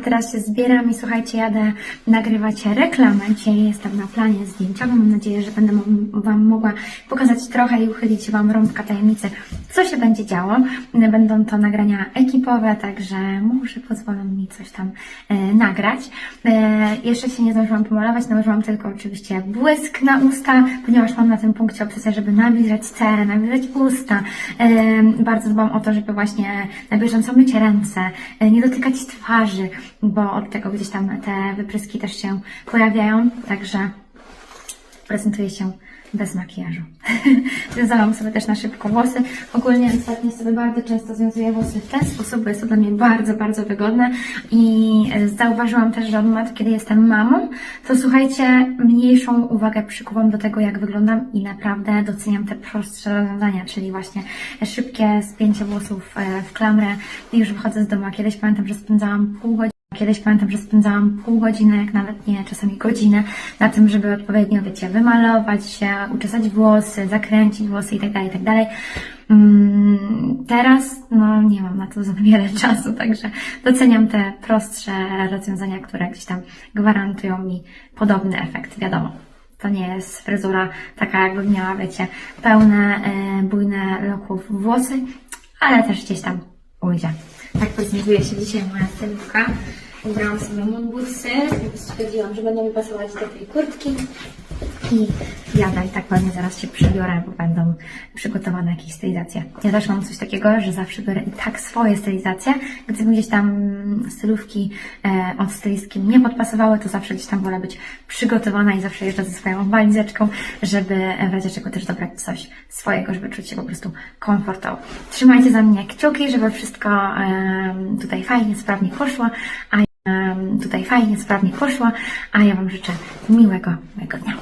teraz się zbieram i słuchajcie, jadę nagrywać reklamę. Dzisiaj jestem na planie zdjęciowym. Mam nadzieję, że będę Wam mogła pokazać trochę i uchylić Wam rąbka tajemnicy, co się będzie działo. Będą to nagrania ekipowe, także może pozwolą mi coś tam e, nagrać. E, jeszcze się nie zdążyłam pomalować, nałożyłam tylko oczywiście błysk na usta, ponieważ mam na tym punkcie obsesję, żeby nawilżać cerę, nawilżać usta. E, bardzo dbam o to, żeby właśnie na bieżąco myć ręce, nie dotykać twarzy, bo od tego gdzieś tam te wypryski też się pojawiają, także prezentuję się bez makijażu. Związałam sobie też na szybko włosy. Ogólnie ostatnio sobie bardzo często związuję włosy w ten sposób, bo jest to dla mnie bardzo, bardzo wygodne i e, zauważyłam też, że od momentu, kiedy jestem mamą, to słuchajcie, mniejszą uwagę przykuwam do tego, jak wyglądam i naprawdę doceniam te prostsze rozwiązania, czyli właśnie szybkie spięcie włosów e, w klamrę i już wychodzę z domu. Kiedyś pamiętam, że spędzałam pół godziny Kiedyś pamiętam, że spędzałam pół godziny, jak nawet nie, czasami godzinę na tym, żeby odpowiednio, wiecie, wymalować się, uczesać włosy, zakręcić włosy itd., itd. Mm, teraz, no, nie mam na to za wiele czasu, także doceniam te prostsze rozwiązania, które gdzieś tam gwarantują mi podobny efekt, wiadomo. To nie jest fryzura taka, jakbym miała, wiecie, pełne, e, bujne loków włosy, ale też gdzieś tam ujdzie. Tak prezentuje się dzisiaj moja stylówka. Ubrałam sobie moonbootsy, stwierdziłam, że będą mi pasować do tej kurtki i jadę i tak pewnie zaraz się przebiorę, bo będą przygotowane jakieś stylizacje. Ja też mam coś takiego, że zawsze biorę i tak swoje stylizacje. Gdyby gdzieś tam stylówki e, od stylistki nie podpasowały, to zawsze gdzieś tam wolę być przygotowana i zawsze jeżdżę ze swoją walizeczką, żeby w razie czego też dobrać coś swojego, żeby czuć się po prostu komfortowo. Trzymajcie za mnie kciuki, żeby wszystko em, tutaj fajnie, sprawnie poszło, a tutaj fajnie, sprawnie poszło, a ja Wam życzę miłego, miłego dnia.